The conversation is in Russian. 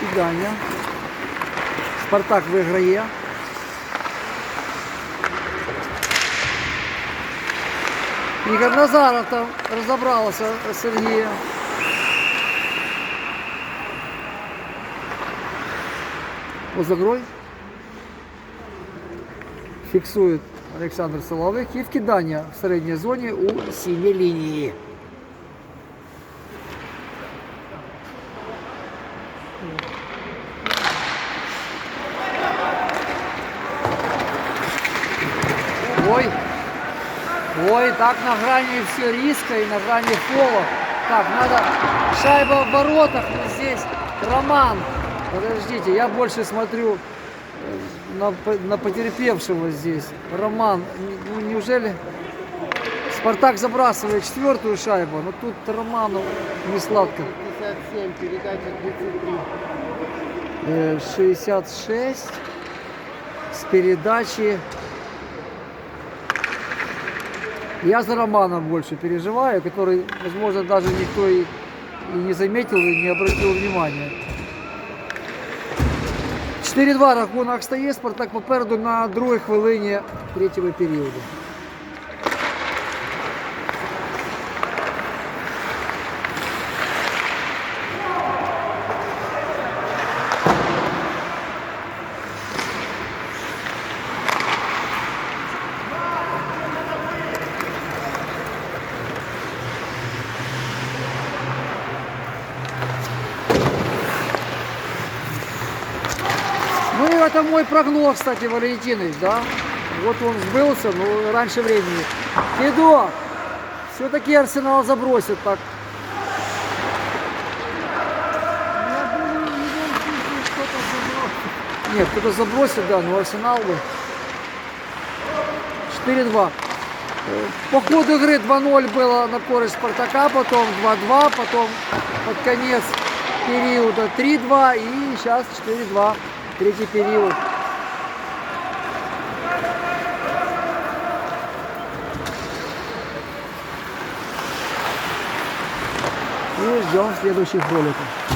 Кидання. Спартак виграє. Ігор Назаров там розібралося з Сергієм. Позагрой. Фіксує Олександр Соловик і вкидання в середній зоні у синій лінії. Ой, ой, так на грани все риска и на грани пола. Так, надо шайба в воротах, но здесь Роман. Подождите, я больше смотрю э, на, на потерпевшего здесь. Роман, ну, неужели Спартак забрасывает четвертую шайбу, но тут Роману не сладко. 57, передача 33. Э, 66 с передачи. Я за Романа больше переживаю, который, возможно, даже никто и, и не заметил, и не обратил внимания. 4-2 рахунок стає, Спартак попереду на другій хвилині третього періоду. Ну и это мой прогноз, кстати, Валентинович, да? Вот он сбылся, но раньше времени. Федо, все-таки Арсенал забросит так. Нет, кто-то забросит, да, но Арсенал бы. 4-2. Э, По ходу игры 2-0 было на користь Спартака, потом 2-2, потом под конец периода 3-2 и сейчас 4-2. Третий период. И ждем следующих роликов.